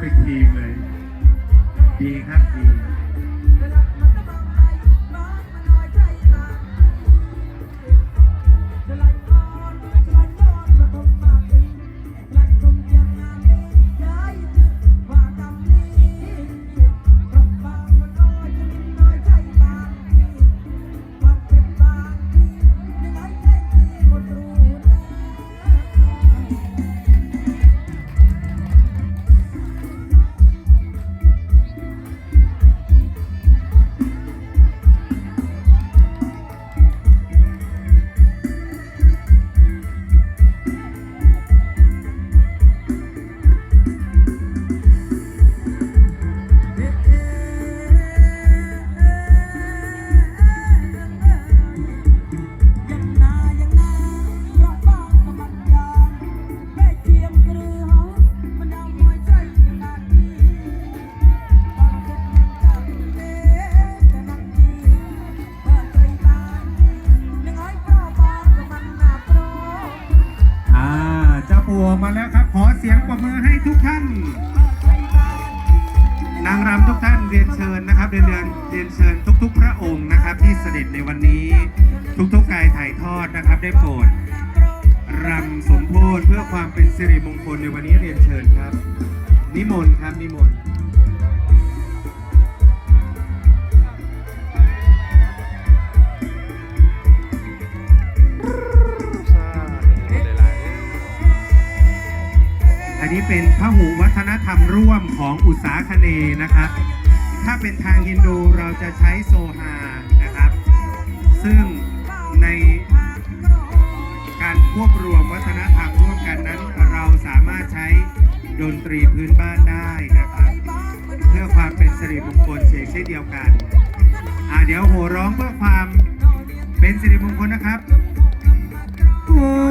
เป็นทีมเลย ดีครับดี รำทุกท่านเรียนเชิญนะครับเรียนเรียนเรียนเชิญทุก ๆ พระองค์นะครับ ที่เสด็จในวันนี้ทุกๆกายถ่ายทอดนะครับ ได้โปรดรำสมโพธิเพื่อความเป็นสิริมงคลในวันนี้เรียนเชิญครับ นิมนต์ครับนิมนต์ นนี้เป็นพหูวัฒนธรรมร่วมของอุตสาคเนนะครับ ถ้าเป็นทางฮินดูเราจะใช้โซฮานะครับ ซึ่งในการควบรวมวัฒนธรรมร่วมกันนั้น เราสามารถใช้ดนตรีพื้นบ้านได้นะครับ เพื่อความเป็นสิริมงคลเช่นเช่นเดียวกันอ่าเดี๋ยวโห่ร้องเพื่อความเป็นสิริมงคลนะครับโอ้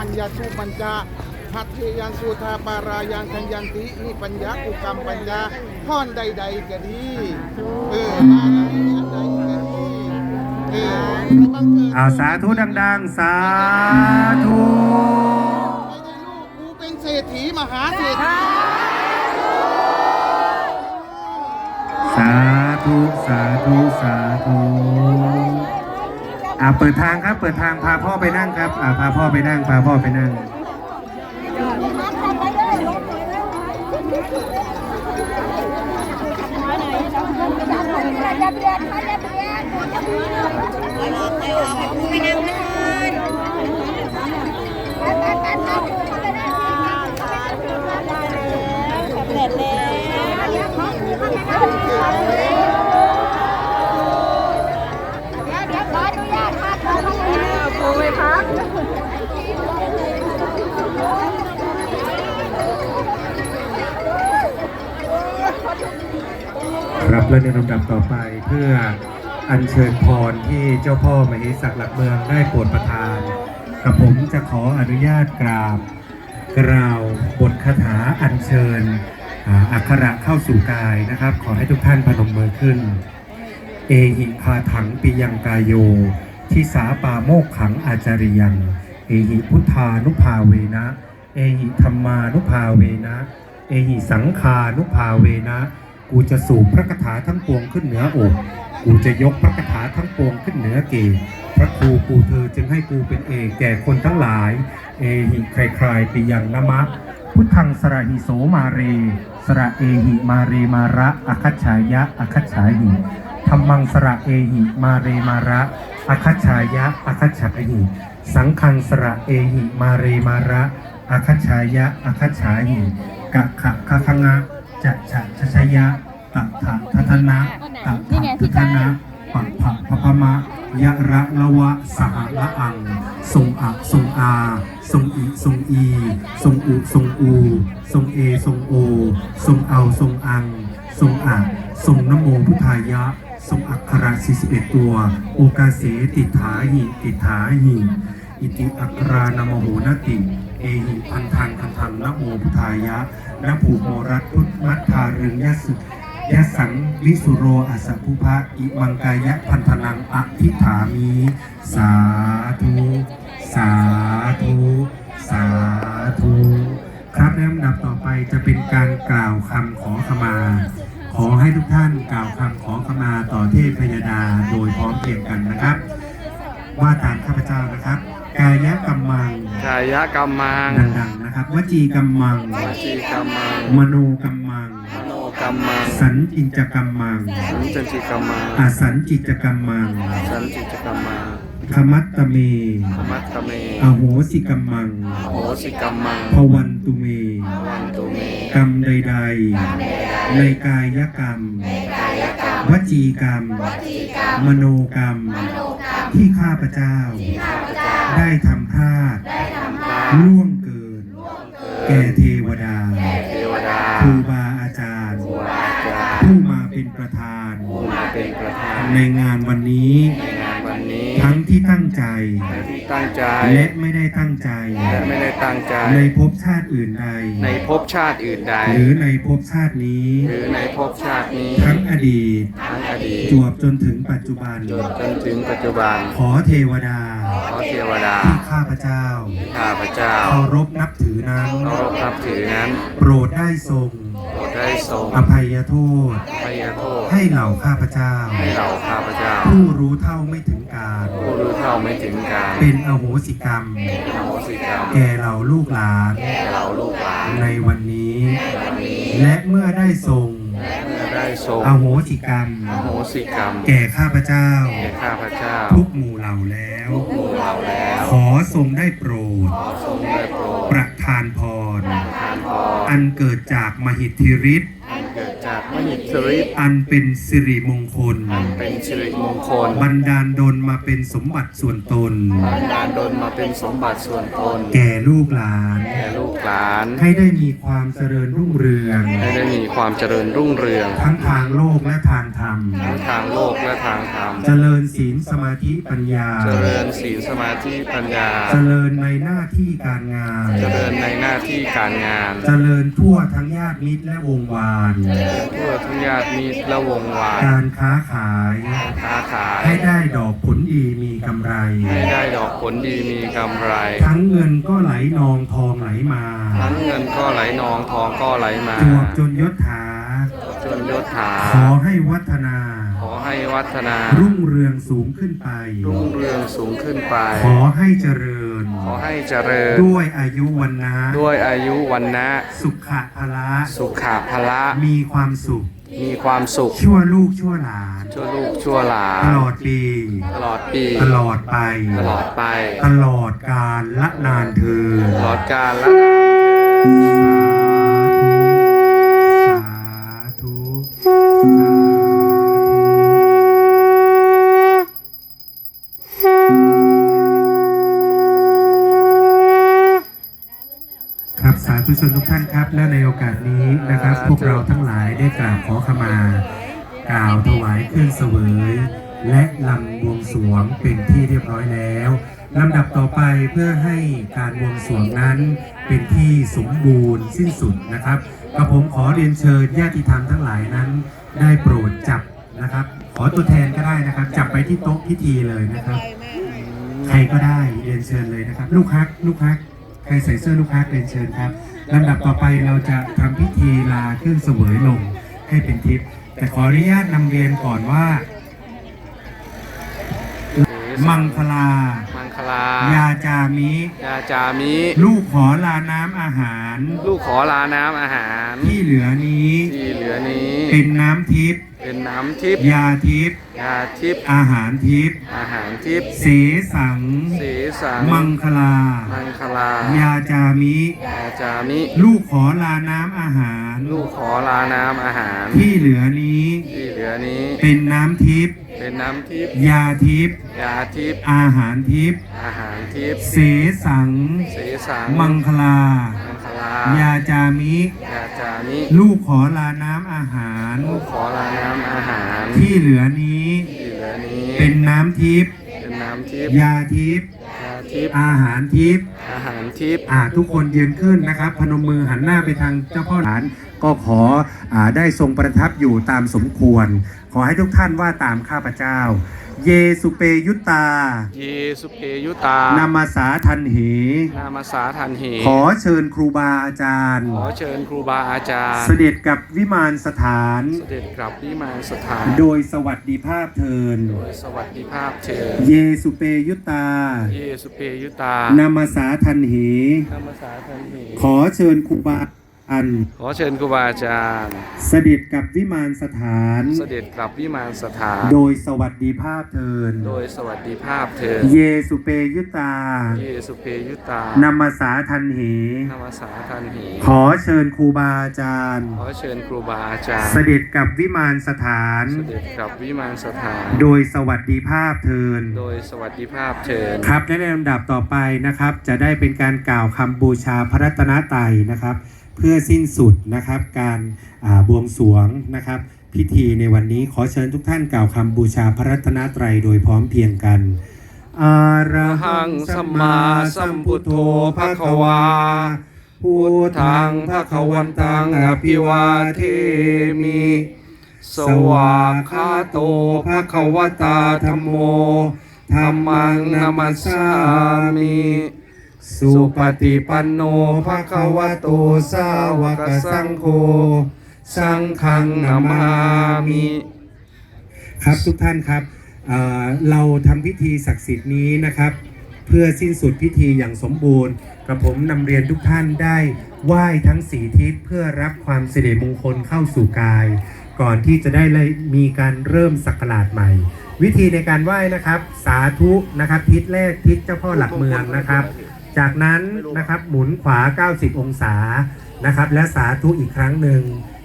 รายังคุขันยาสุปัญจาหัตถยันสุธาปารายังคัญยันตินิปัญญาอุกรรมปัญญาท่อนใด ๆก็ดีเออมาอะไรอันใดก็ดีเออระบังเกิดเอาสาธุดัง ๆ สาธุไม่ได้ลูกกูเป็นเศรษฐีมหาเศรษฐีสาธุสาธุสาธุ อ่าเปิดทางครับ เปิดทางพาพ่อไปนั่งครับอ่าพาพ่อไปนั่งพาพ่อไปนั่งอย่ และในลำดับต่อไปเพื่ออัญเชิญพรที่เจ้าพ่อมเหสักหลักเมืองได้โปรดประทานกับผมจะขออนุญาตกราบกล่าวบทคาถาอัญเชิญอักขระเข้าสู่กายนะครับ ขอให้ทุกท่านพนมมือขึ้น เอหิพาถังปิยังกายโย ทิสาปาโมกขังอาจาริยัง เอหิพุทธานุภาเวนะ เอหิธรรมานุภาเวนะ เอหิสังคานุภาเวนะ กูจะสูบพระคาถาทั้งปวงขึ้นเหนืออกกูจะยกพระคาถาทั้งปวงขึ้นเหนือเกศพระครูกูเธอจึงให้กูเป็นเอกแก่คนทั้งหลาย เอหิใครๆปิยังนะมะ พุทธังสระหิโสมาเร สระเอหิมาเรมาระอคัจฉายะอคัจฉาหิธรรมังสระเอหิมาเรมาระอคัจฉายะอคัจฉาหิสังฆังสระเอหิมาเรมาระอคัจฉายะอคัจฉาหิกะขะคะคะงะ จะฉะชชยะตะถะทัทนะตะถะทัทนะปะภะพะพะมะยะระละวะสหละอังทรงอะทรงอาทรงอิทรงอีทรงอุทรงอูทรงเอทรงโอทรงเอาทรงอังทรงอะทรงนโมพุทธายะทรงอักขระ41 ตัว โอกาเสติถาหิติถาหิอิติอักรานามโหนติ เอหิพันธังพันธังนโมพุทธายะ นะผูโมรัตพุทธมัทธาเรึงยสุยสังวิสุโรอัสภุภะอิมังกายะพันธนังอธิฐามิสาธุ สาธุ สาธุ ครับในลำดับต่อไปจะเป็นการกล่าวคำขอขมา ขอให้ทุกท่านกล่าวคำขอขมาต่อเทพพยดาโดยพร้อมเพรียงกันนะครับ ว่าตามข้าพเจ้านะครับ กายกรรมัง กายกรรมังดังๆนะครับวจีกรรมัง วจีกรรมัง มโนกรรมัง มโนกรรมัง สันจิจกรรมัง สันจันจิกรรมังอาสันจิจกรรมัง สันจิจกรรมังขมัตตเมธรรมัตตเม อโหสิกรรมัง อโหสิกรรมังพวันตุเมวันตุเม กรรมใดๆ ในกายกรรม วจีกรรม มโนกรรม ที่ข้าพเจ้า ได้ทำพลาดล่วงเกิน แก่เทวดาเทวดาครูบาอาจารย์ ผู้มาเป็นประธานผู้มาเป็นประธานในงานวันนี้ในงานวันนี้ ทั้งที่ตั้งใจที่ตั้งใจ และไม่ได้ตั้งใจ และไม่ได้ตั้งใจ ในภพชาติอื่นใด ในภพชาติอื่นใด หรือในภพชาตินี้ หรือในภพชาตินี้ ทั้งอดีต ทั้งอดีต จวบจนถึงปัจจุบันจนถึงปัจจุบัน ขอเทวดา ขอเทวดา ที่ข้าพเจ้า ข้าพเจ้า เคารพนับถือนั้น เคารพนับถือนั้น โปรดได้ทรงโปรดได้ทรงอภัยโทษพยโทษ ให้เหล่าข้าพเจ้า ให้เราข้าพเจ้า ผู้รู้เท่าไม่ถึงการ ผู้รู้เท่าไม่ถึงการ เป็นอโหสิกรรม อโหสิกรรม แก่เหล่าลูกหลาน แก่เราลูกหลาน ในวันนี้ และเมื่อได้ทรงเมื่อได้ทรงอโหสิกรรม อโหสิกรรม แก่ข้าพเจ้า แก่ข้าพเจ้า ทุกหมู่เหล่าแล้วหมู่เราแล้ว ขอทรงได้โปรดทรงได้โปรด ประทานพรทานพร อันเกิดจากมหิทธิฤทธิ์เกิดจากม หิทธิฤทธิ์อันเป็นสิริมงคลเป็นสิริมงคล บันดาลดลมาเป็นสมบัติส่วนตน บันดาลดลมาเป็นสมบัติส่วนตน แก่ลูกหลาน แก่ลูกหลาน ให้ได้มีความเจริญรุ่งเรือง ให้ได้มีความเจริญรุ่งเรือง ทั้งทางโลกและทางธรรม ทั้งทางโลกและทางธรรม เจริญศีลสมาธิปัญญา เจริญศีลสมาธิปัญญา เจริญในหน้าที่การงาน เจริญในหน้าที่การงาน เจริญทั่วทั้งญาติมิตรและวงวานทั่วทั้งญาติมิตรและวงวานการค้าขาย ค้าขาย ให้ได้ดอกผลดีมีกำไร ให้ได้ดอกผลดีมีกำไร ทั้งเงินก็ไหลนองทองไหลมาทั้งเงินก็ไหลนองทองก็ไหลมาจวบจนยศถา จนยศถา ขอให้วัฒนา ขอให้วัฒนา รุ่งเรืองสูงขึ้นไป รุ่งเรืองสูงขึ้นไป ขอให้เจริญ ขอให้เจริญ ด้วยอายุวันนะด้วยอายุวันนะ สุขะพละสุขาภละ มีความสุข มีความสุข ชั่วลูกชั่วหลาน ชั่วลูกชั่วหลาตนลอดปี ตลอดปี ตลอดไป ตลอดไป ตลอดกาลละนานเธอญตลอดกาลและนานสา ธุครับสาธุชนทุกท่านครับ และในโอกาสนี้นะครับ พวกเราทั้งหลายได้กราบขอขมา กล่าวถวายเครื่องเสวย และลำบวงสรวงเป็นที่เรียบร้อยแล้วลำดับต่อไปเพื่อให้การบวงสรวงนั้นเป็นที่สมบูรณ์สิ้นสุดนะครับกระผมขอเรียนเชิญญาติธรรมทั้งหลายนั้น ได้โปรดจับนะครับ ขอตัวแทนก็ได้นะครับ จับไปที่โต๊ะพิธีเลยนะครับ ใครก็ได้เรียนเชิญเลยนะครับ ลูกฮักลูกฮักใครใส่เสื้อลูกฮักเรียนเชิญครับ ลำดับต่อไปเราจะทำพิธีลาเครื่องเสวยลงให้เป็นทิพย์แต่ขออนุญาตนำเรียนก่อนว่า มังคลา มังคลา ยาจามิ ยาจามิ ลูกขอลาน้ำอาหาร ลูกขอลาน้ำอาหาร ที่เหลือนี้ ที่เหลือนี้ เป็นน้ำทิพย์ เป็นน้ำทิพย์ยาทิพย์ยาทิพย์อาหารทิพย์อาหารทิพย์เสสังเสสังมังคลา มังคลา ยาจามิ ยาจามิ ลูกขอลาน้ำอาหาร ลูกขอลาน้ำอาหาร ที่เหลือนี้ ที่เหลือนี้ เป็นน้ำทิพย์เป็นน้ำทิพย์ยาทิพย์ยาทิพย์อาหารทิพย์อาหารทิพย์เสสัง เสสัง มังคลา มังค ลายาจามิ ยาจามิลูกขอลาน้ำอาหาร ลูกขอลาน้ำอาหารที่เหลือนี้ที่เหลือนี้เป็นน้ำทิพย์เป็นน้ำทิพย์ยาทิพย์ยาทิพย์อาหารทิพย์อาหารทิพย์ อ่าทุกคนยืนขึ้นนะครับ พนมมือหันหน้าไปทางเจ้าพ่อหลาน ก็ขออาได้ทรงประทับอยู่ตามสมควร ขอให้ทุกท่านว่าตามข้าพเจ้า เยสุเปยุตตาเยสุเพยุตานามาสาทันเหนามาสาทันเหขอเชิญครูบาอาจารย์ ขอเชิญครูบาอาจารย์ เสด็จกับวิมานสถาน เสด็จกลับวิมานสถาน โดยสวัสดิภาพเทินโดยสวัสดิภาพเชิญเยสุเปยุตตาเยสุเพยุตานามาสาทันเหนามาสาทันเหขอเชิญครูบา อัน ขอเชิญครูบาอาจารย์ เสด็จกับวิมานสถาน เสด็จกลับวิมานสถาน โดยสวัสดิภาพเทิน โดยสวัสดิภาพเถิดเยสุเปยุตตา เยสุเพยุตานามาสาทันเหนามาสาทันเหขอเชิญครูบาอาจารย์ ขอเชิญครูบาอาจารย์ เสด็จกับวิมานสถาน เสด็จกลับวิมานสถาน โดยสวัสดิภาพเทิน โดยสวัสดิภาพเชิญ ครับและในลำดับต่อไปนะครับ จะได้เป็นการกล่าวคำบูชาพระรัตนตรัยนะครับเพื่อสิ้นสุดนะครับการาบวงสรวงนะครับ พิธีในวันนี้ขอเชิญทุกท่านกล่าวคำบูชาพระรัตนตรัยโดยพร้อมเพียงกันอาระหังสัมมาสัมพุทโธภะคะวาพุทธังภะคะวันตังอภิวาเทมิ สวากขาโตภะคะวตาธัมโมธัมมังนามัสสามิ สุปฏิปันโนภะคะวะโตสาวกสังโฆสังฆังนามามิครับทุกท่านครับเเราทำพิธีศักดิ์สิทธิ์นี้นะครับ เพื่อสิ้นสุดพิธีอย่างสมบูรณ์กระผมนำเรียนทุกท่านได้ไหว้ทั้งสีทิศเพื่อรับความสิริมงคลเข้าสู่กาย ก่อนที่จะได้เลยมีการเริ่มสักราชใหม่ วิธีในการไหว้นะครับ สาธุนะครับ ทิศแรกทิศเจ้าพ่อหลักเมืองนะครับ จากนั้นนะครับหมุนขวา 90 องศานะครับ และสาธุอีกครั้งหนึ่ง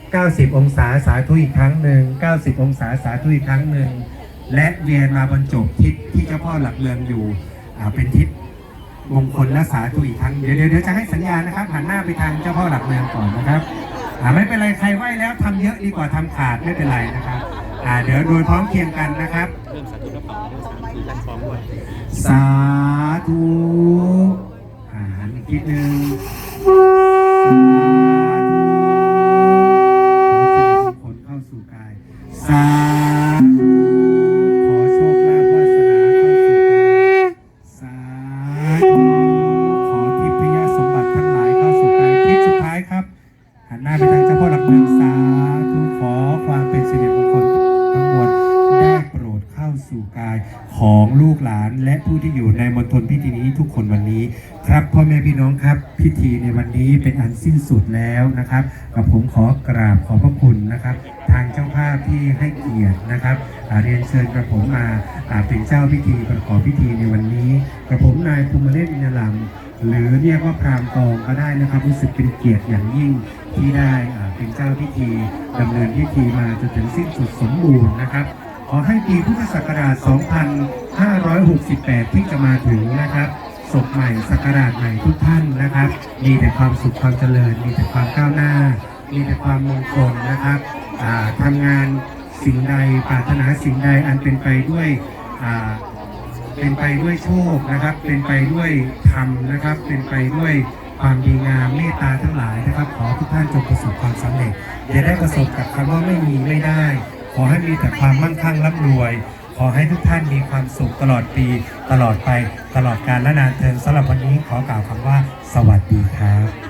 90 องศาสาธุอีกครั้งหนึ่ง 90 องศาสาธุอีกครั้งหนึ่ง และเวียนมาบรรจบทิศที่เจ้าพ่อหลักเมืองอยู่อ่าเป็นทิศมงคลและสาธุอีกครั้งเดี๋ยวเดี๋ยวเดี๋ยวจะให้สัญญาณนะครับหันหน้าไปทางเจ้าพ่อหลักเมืองก่อนนะครับอ่าไม่เป็นไรใครไหวแล้วทำเยอะดีกว่าทำขาดไม่เป็นไรนะครับอ่าเดี๋ยวโดยพร้อมเพรียงกันนะครับ สาธุอ่าหั นอีกหนึ่งสาธุขอเจริญมงคลเข้าสู่กายสา ชิญกระผมมาอาเป็นเจ้าพิธีประกอบพิธีในวันนี้ กระผมนายภูมิเล่นอินทรามหรือเรียกว่าพรามตองก็ได้นะครับ รู้สึกเป็นเกียรติอย่างยิ่งที่ได้อาเป็นเจ้าพิธีดำเนินพิธีมาจนถึงสิ้นสุดสมบูรณ์นะครับขอให้ปีพุทธศักราช 2568 ที่จะมาถึงนะครับศพใหม่ศักราชใหม่ทุกท่านนะครับ มีแต่ความสุขความเจริญ มีแต่ความก้าวหน้า มีแต่ความมงคลนะครับอาทำงาน สิ่งใดปรารถนาสิ่งใดอันเป็นไปด้วยเป็นไปด้วยโชคนะครับ เป็นไปด้วยธรรมนะครับ เป็นไปด้วยความดีงามเมตตาทั้งหลายนะครับ ขอทุกท่านจงประสบความสำเร็จอย่าได้ประสบกับคำว่าไม่มีไม่ได้ ขอให้มีแต่ความมั่งคั่งร่ำรวย ขอให้ทุกท่านมีความสุขตลอดปี ตลอดไปตลอดกาลและนานเทินสำหรับวันนี้ขอกล่าวคำว่า สวัสดีครับ